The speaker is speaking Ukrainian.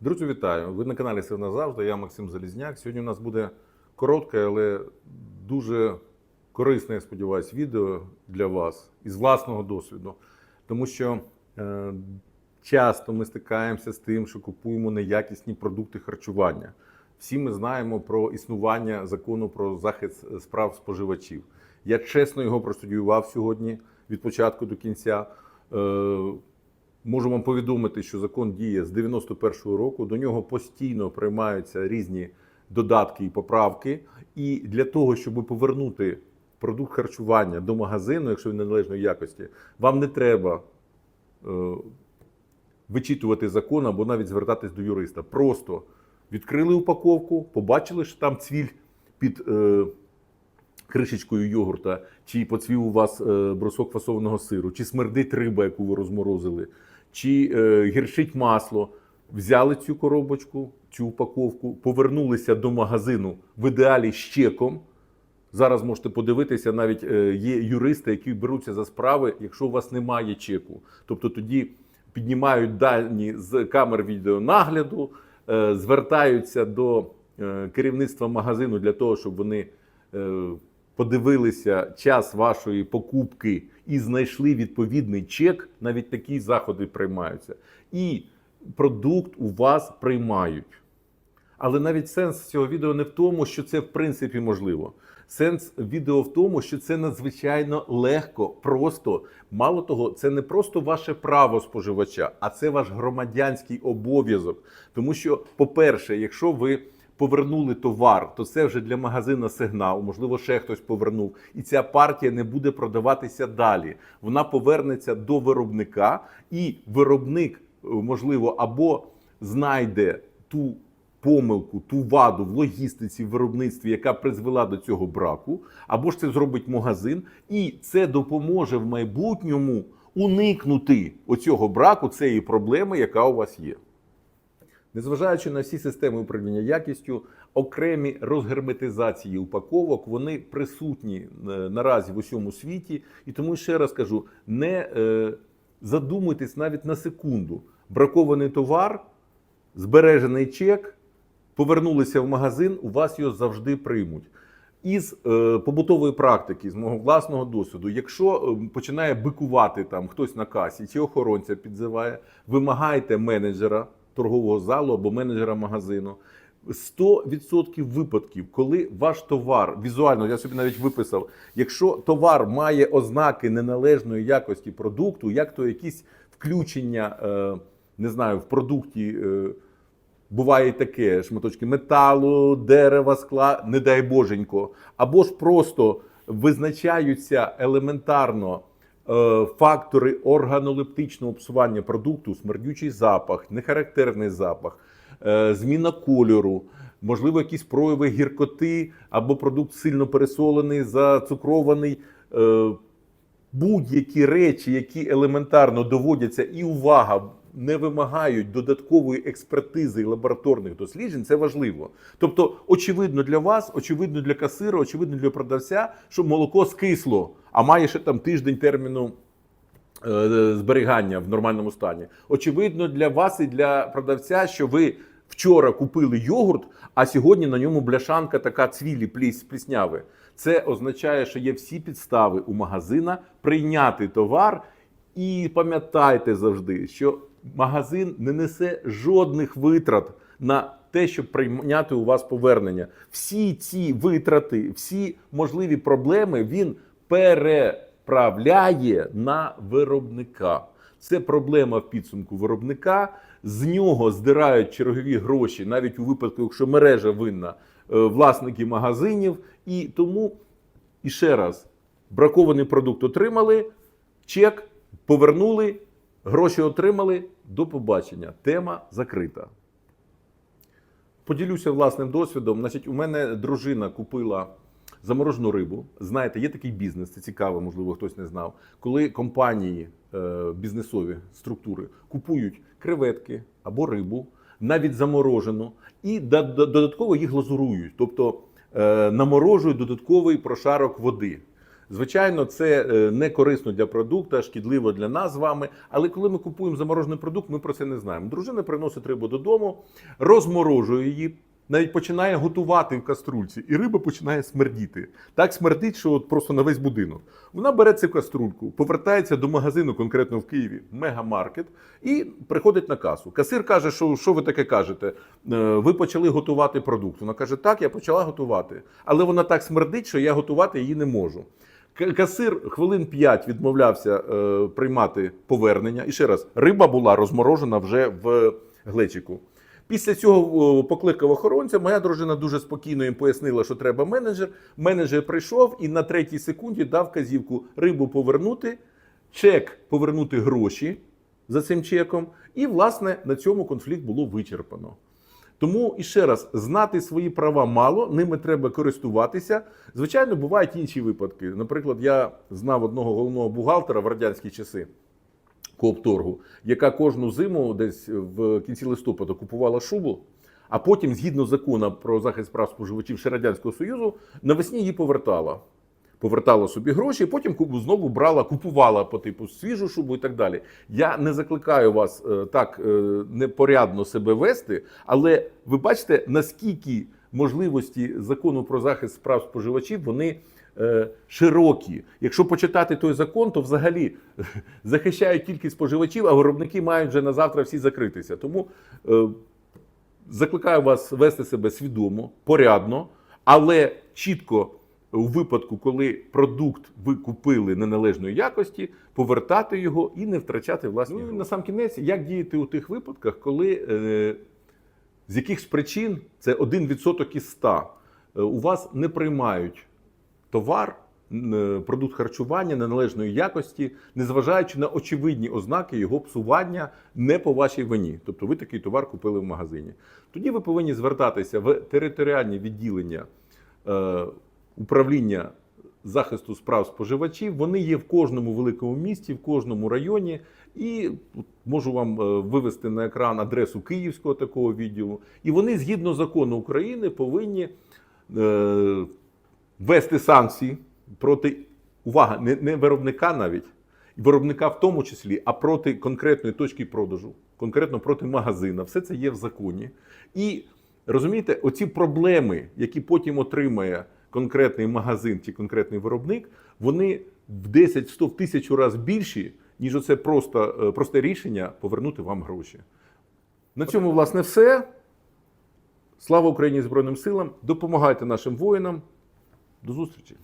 Друзі, вітаю! Ви на каналі Сив назавжди. Я Максим Залізняк. Сьогодні у нас буде коротке, але дуже корисне, я сподіваюся, відео для вас із власного досвіду. Тому що е, часто ми стикаємося з тим, що купуємо неякісні продукти харчування. Всі ми знаємо про існування закону про захист справ споживачів. Я чесно його простудіював сьогодні від початку до кінця. Е, Можу вам повідомити, що закон діє з 91-го року. До нього постійно приймаються різні додатки і поправки. І для того, щоб повернути продукт харчування до магазину, якщо він належної якості, вам не треба е, вичитувати закон або навіть звертатись до юриста. Просто відкрили упаковку, побачили, що там цвіль під е, кришечкою йогурта, чи поцвів у вас е, брусок фасованого сиру, чи смердить риба, яку ви розморозили, чи е, гіршить масло. Взяли цю коробочку, цю упаковку, повернулися до магазину в ідеалі з чеком. Зараз можете подивитися, навіть е, є юристи, які беруться за справи, якщо у вас немає чеку. Тобто тоді піднімають дані з камер відеонагляду, е, звертаються до керівництва магазину для того, щоб вони подивилися час вашої покупки і знайшли відповідний чек. Навіть такі заходи приймаються. І продукт у вас приймають. Але навіть сенс цього відео не в тому, що це в принципі можливо. Сенс відео в тому, що це надзвичайно легко, просто мало того, це не просто ваше право споживача, а це ваш громадянський обов'язок. Тому що, по-перше, якщо ви повернули товар, то це вже для магазина сигнал. Можливо, ще хтось повернув, і ця партія не буде продаватися далі. Вона повернеться до виробника, і виробник, е, можливо, або знайде ту помилку, ту ваду в логістиці, в виробництві, яка призвела до цього браку, або ж це зробить магазин, і це допоможе в майбутньому уникнути оцього браку, цієї проблеми, яка у вас є. Незважаючи на всі системи управління якістю, окремі розгерметизації упаковок вони присутні е, наразі в усьому світі. І тому ще раз кажу: не е, задумуйтесь навіть на секунду. Бракований товар, збережений чек, повернулися в магазин, у вас його завжди приймуть. Із е, побутової практики, з мого власного досвіду, якщо починає бикувати там хтось на касі чи охоронця підзиває, вимагайте менеджера торгового залу або менеджера магазину. 100% випадків, коли ваш товар візуально, я собі навіть виписав, якщо товар має ознаки неналежної якості продукту, як то якісь включення, е, не знаю, в продукті. Е, Буває таке: шматочки металу, дерева, скла, не дай боженько. Або ж просто визначаються елементарно фактори органолептичного псування продукту, смердючий запах, нехарактерний запах, е, зміна кольору, можливо, якісь прояви гіркоти, або продукт сильно пересолений, зацукрований. Е, будь-які речі, які елементарно доводяться, і увага не вимагають додаткової експертизи і лабораторних досліджень, це важливо. Тобто, очевидно для вас, очевидно для касира, очевидно для продавця, що молоко скисло, а має ще там тиждень терміну. е, Зберігання в нормальному стані. Очевидно, для вас і для продавця, що ви вчора купили йогурт, а сьогодні на ньому бляшанка така цвілі пліс, плісняви. Це означає, що є всі підстави у магазина прийняти товар. І пам'ятайте завжди, що магазин не несе жодних витрат на те, щоб прийняти у вас повернення. Всі ці витрати, всі можливі проблеми він переправляє на виробника. Це проблема в підсумку виробника. З нього здирають чергові гроші, навіть у випадку, якщо мережа винна, е, власники магазинів. І тому, і ще раз, бракований продукт отримали, чек повернули, гроші отримали. До побачення. Тема закрита. Поділюся власним досвідом. Значить, у мене дружина купила заморожену рибу. Знаєте, є такий бізнес, це цікаво, можливо, хтось не знав. Коли компанії, е, бізнесові структури купують креветки або рибу, навіть заморожену, і да- да- додатково їх глазурують, тобто е, наморожують додатковий прошарок води. Звичайно, це е, не корисно для продукту, шкідливо для нас з вами. Але коли ми купуємо заморожений продукт, ми про це не знаємо. Дружина приносить рибу додому, розморожує її. Навіть починає готувати в каструльці, і риба починає смердіти. Так смердить, що от просто на весь будинок. Вона бере цю каструльку, повертається до магазину, конкретно в Києві, мегамаркет, і приходить на касу. Касир каже, що, що ви таке кажете? Е, Ви почали готувати продукт. Вона каже, так, я почала готувати. Але вона так смердить, що я готувати її не можу. Касир хвилин 5 відмовлявся е, приймати повернення. І ще раз, риба була розморожена вже в глечику. Після цього покликав охоронця. Моя дружина дуже спокійно їм пояснила, що треба менеджер. Менеджер прийшов і на третій секунді дав казівку рибу повернути, чек повернути гроші за цим чеком. І, власне, на цьому конфлікт було вичерпано. Тому і ще раз знати свої права мало, ними треба користуватися. Звичайно, бувають інші випадки. Наприклад, я знав одного головного бухгалтера в радянські часи. Коопторгу, яка кожну зиму, десь в кінці листопада, купувала шубу, а потім, згідно закону про захист прав споживачів ще Радянського Союзу, навесні її повертала. Повертала собі гроші, потім знову брала, купувала по типу свіжу шубу і так далі. Я не закликаю вас е, так е, непорядно себе вести, але ви бачите, наскільки можливості закону про захист прав споживачів вони е, широкі. Якщо почитати той закон, то взагалі захищають тільки споживачів, а виробники мають вже на завтра всі закритися. Тому закликаю вас вести себе свідомо, порядно, але чітко у випадку, коли продукт ви купили неналежної якості, повертати його і не втрачати власні. Ну, на сам кінець, як діяти у тих випадках, коли е, з якихось причин це 1% із 100, е, у вас не приймають товар, е, продукт харчування неналежної якості, незважаючи на очевидні ознаки його псування не по вашій вині. Тобто ви такий товар купили в магазині. Тоді ви повинні звертатися в територіальні відділення е, управління захисту справ споживачів. Вони є в кожному великому місті, в кожному районі. І можу вам е, вивести на екран адресу Київського такого відділу. І вони, згідно закону України, повинні е, ввести санкції проти увага, не, не виробника навіть, виробника в тому числі, а проти конкретної точки продажу, конкретно проти магазина. Все це є в законі. І розумієте, оці проблеми, які потім отримає конкретний магазин чи конкретний виробник, вони в 10, 100, в тисячу разів більші, ніж оце просто, е, просте рішення повернути вам гроші. На цьому, власне, все. Слава Україні Збройним силам! Допомагайте нашим воїнам. До зустрічі!